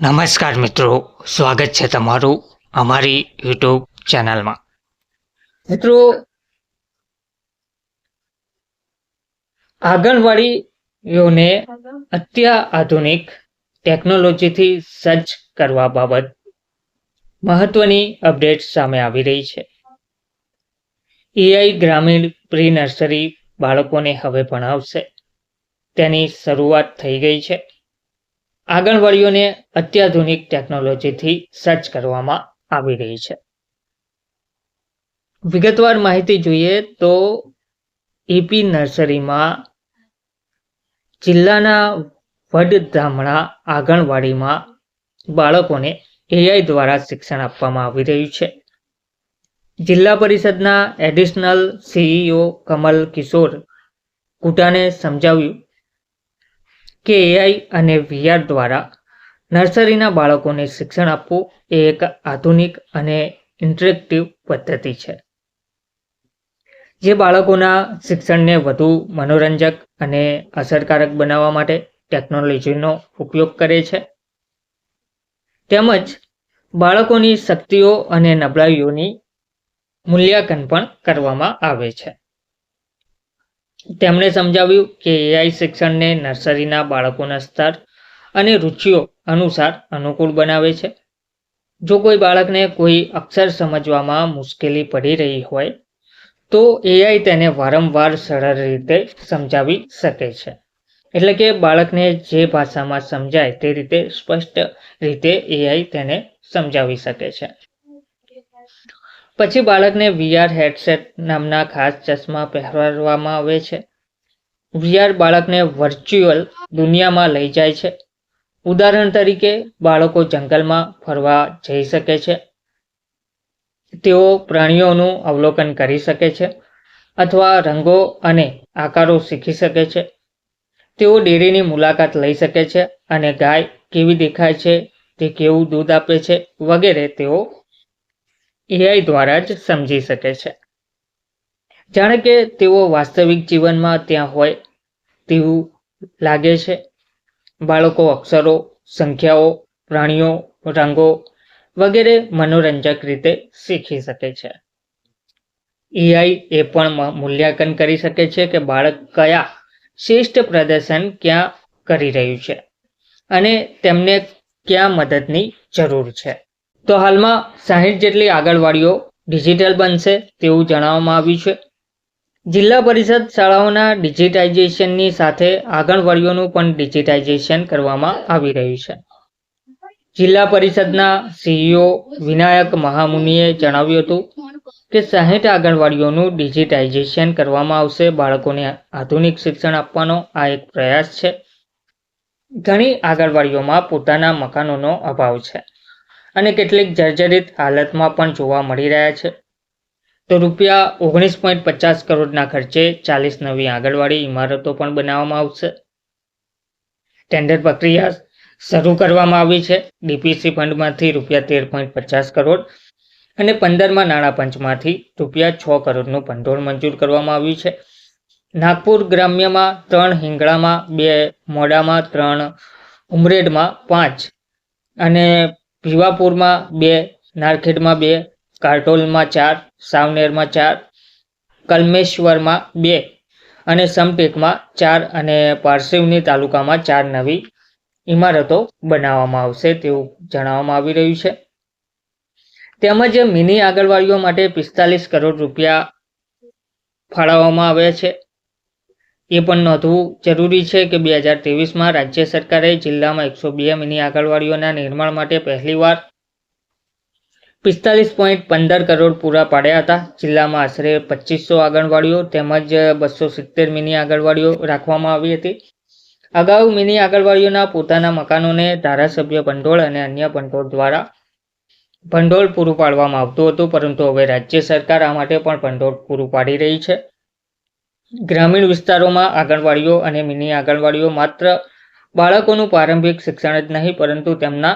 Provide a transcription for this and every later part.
નમસ્કાર મિત્રો, સ્વાગત છે તમારું અમારી યુટ્યુબ ચેનલમાં. મિત્રો, આંગણવાડીઓને અત્યાધુનિક ટેકનોલોજીથી સજ્જ કરવા બાબત મહત્વની અપડેટ સામે આવી રહી છે. એઆઈ ગ્રામીણ પ્રી નર્સરી બાળકોને હવે ભણાવશે. તેની શરૂઆત થઈ ગઈ છે. આંગણવાડીઓને અત્યાધુનિક ટેકનોલોજીથી સજ્જ કરવામાં આવી રહી છે. વિગતવાર માહિતી જોઈએ તો એપી નર્સરીમાં જિલ્લાના વડધામણા આંગણવાડીમાં બાળકોને એઆઈ દ્વારા શિક્ષણ આપવામાં આવી રહ્યું છે. જિલ્લા પરિષદના એડિશનલ સીઈઓ કમલ કિશોર કુટાને સમજાવ્યું કે એઆઈ અને વીઆર દ્વારા નર્સરીના બાળકોને શિક્ષણ આપવું એ એક આધુનિક અને ઇન્ટરેક્ટિવ પદ્ધતિ છે. જે બાળકોના શિક્ષણને વધુ મનોરંજક અને અસરકારક બનાવવા માટે ટેકનોલોજીનો ઉપયોગ કરે છે. તેમજ બાળકોની શક્તિઓ અને નબળાઈઓની મૂલ્યાંકન પણ કરવામાં આવે છે. તેમણે સમજાવ્યું કે એઆઈ શિક્ષણને નર્સરીના બાળકોના સ્તર અને રુચિઓ અનુસાર અનુકૂળ બનાવે છે. જો કોઈ બાળકને કોઈ અક્ષર સમજવામાં મુશ્કેલી પડી રહી હોય, તો એઆઈ તેને વારંવાર સરળ રીતે સમજાવી શકે છે. એટલે કે બાળકને જે ભાષામાં સમજાય તે રીતે સ્પષ્ટ રીતે એઆઈ તેને સમજાવી શકે છે. પછી બાળકને વીઆર હેડસેટ નામના ખાસ ચશ્મા પહેરવામાં આવે છે. વીઆર બાળકને વર્ચ્યુઅલ દુનિયામાં લઈ જાય છે. ઉદાહરણ તરીકે, બાળકો જંગલમાં ફરવા જઈ શકે છે. તેઓ પ્રાણીઓનું અવલોકન કરી શકે છે અથવા રંગો અને આકારો શીખી શકે છે. તેઓ ડેરીની મુલાકાત લઈ શકે છે અને ગાય કેવી દેખાય છે, તે કેવું દૂધ આપે છે વગેરે તેઓ એઆઈ દ્વારા જ સમજી શકે છે. જાણે કે તેઓ વાસ્તવિક જીવનમાં ત્યાં હોય તેવું લાગે છે. બાળકો અક્ષરો, સંખ્યાઓ, પ્રાણીઓ, રંગો વગેરે મનોરંજક રીતે શીખી શકે છે. એઆઈ એ પણ મૂલ્યાંકન કરી શકે છે કે બાળક કયા શ્રેષ્ઠ પ્રદર્શન ક્યાં કરી રહ્યું છે અને તેમને ક્યાં મદદની જરૂર છે. તો હાલમાં સાહીઠ જેટલી આંગણવાડીઓ ડિજિટલ બનશે તેવું જણાવવામાં આવ્યું છે. જિલ્લા પરિષદ શાળાઓના ડિજિટાઇઝેશનની સાથે આંગણવાડીઓનું પણ ડિજિટાઇઝેશન કરવામાં આવી રહ્યું છે. જિલ્લા પરિષદના સીઈઓ વિનાયક મહામુનિએ જણાવ્યું હતું કે સાહીઠ આંગણવાડીઓનું ડિજિટાઇઝેશન કરવામાં આવશે, બાળકોને આધુનિક શિક્ષણ આપવાનો આ એક પ્રયાસ છે. ઘણી આંગણવાડીઓમાં પોતાના મકાનોનો અભાવ છે. અને કેટલીક જર્જરિત હાલતમાં પણ જોવા મળી રહ્યા છે. તો રૂપિયા ઓગણીસ પોઈન્ટ પચાસ કરોડના ખર્ચે ચાલીસ નવી આંગણવાડી ઇમારતો પણ બનાવવામાં આવશે. ટેન્ડર પ્રક્રિયા શરૂ કરવામાં આવી છે. ડીપીસી ફંડમાંથી રૂપિયા તેર પોઈન્ટ પચાસ કરોડ અને પંદરમાં નાણાં પંચમાંથી રૂપિયા છ કરોડનું ભંડોળ મંજૂર કરવામાં આવ્યું છે. નાગપુર ગ્રામ્યમાં ત્રણ, હિંગળામાં બે, મોડામાં ત્રણ, ઉમરેડમાં પાંચ અને ભીવાપુરમાં બે, નારખેડમાં બે કારટોલમાં ચાર, સાવનેરમાં ચાર, કલમેશ્વરમાં બે અને સમટેકમાં ચાર અને પારસિવની તાલુકામાં ચાર નવી ઇમારતો બનાવવામાં આવશે તેવું જણાવવામાં આવી રહ્યું છે. તેમજ મિની આગળવાડીઓ માટે પિસ્તાલીસ કરોડ રૂપિયા ફાળવવામાં આવ્યા છે. એ પણ નોંધવું જરૂરી છે કે બે હજાર ત્રેવીસમાં રાજ્ય સરકારે જિલ્લામાં એકસો બે મિની આંગણવાડીઓના નિર્માણ માટે પહેલીવાર પિસ્તાલીસ પોઈન્ટ પંદર કરોડ પૂરા પાડ્યા હતા. જિલ્લામાં આશરે પચીસો આંગણવાડીઓ તેમજ બસો સિત્તેર મિની આંગણવાડીઓ રાખવામાં આવી હતી. અગાઉ મિની આંગણવાડીઓના પોતાના મકાનોને ધારાસભ્ય ભંડોળ અને અન્ય ભંડોળ દ્વારા ભંડોળ પૂરું પાડવામાં આવતું હતું, પરંતુ હવે રાજ્ય સરકાર આ માટે પણ ભંડોળ પૂરું પાડી રહી છે. ગ્રામીણ વિસ્તારોમાં આંગણવાડીઓ અને મિની આંગણવાડીઓ માત્ર બાળકોનું પ્રારંભિક શિક્ષણ જ નહીં, પરંતુ તેમના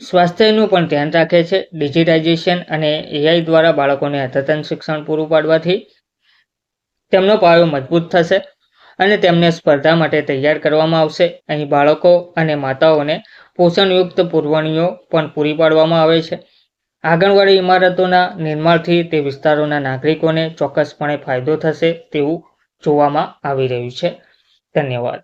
સ્વાસ્થ્યનું પણ ધ્યાન રાખે છે. ડિજિટાઇઝેશન અને એઆઈ દ્વારા બાળકોને અદ્યતન શિક્ષણ પૂરું પાડવાથી તેમનો પાયો મજબૂત થશે અને તેમને સ્પર્ધા માટે તૈયાર કરવામાં આવશે. અહીં બાળકો અને માતાઓને પોષણયુક્ત પુરવણીઓ પણ પૂરી પાડવામાં આવે છે. આંગણવાડી ઇમારતોના નિર્માણથી તે વિસ્તારોના નાગરિકોને ચોક્કસપણે ફાયદો થશે તેવું જોવામાં આવી રહ્યું છે. ધન્યવાદ.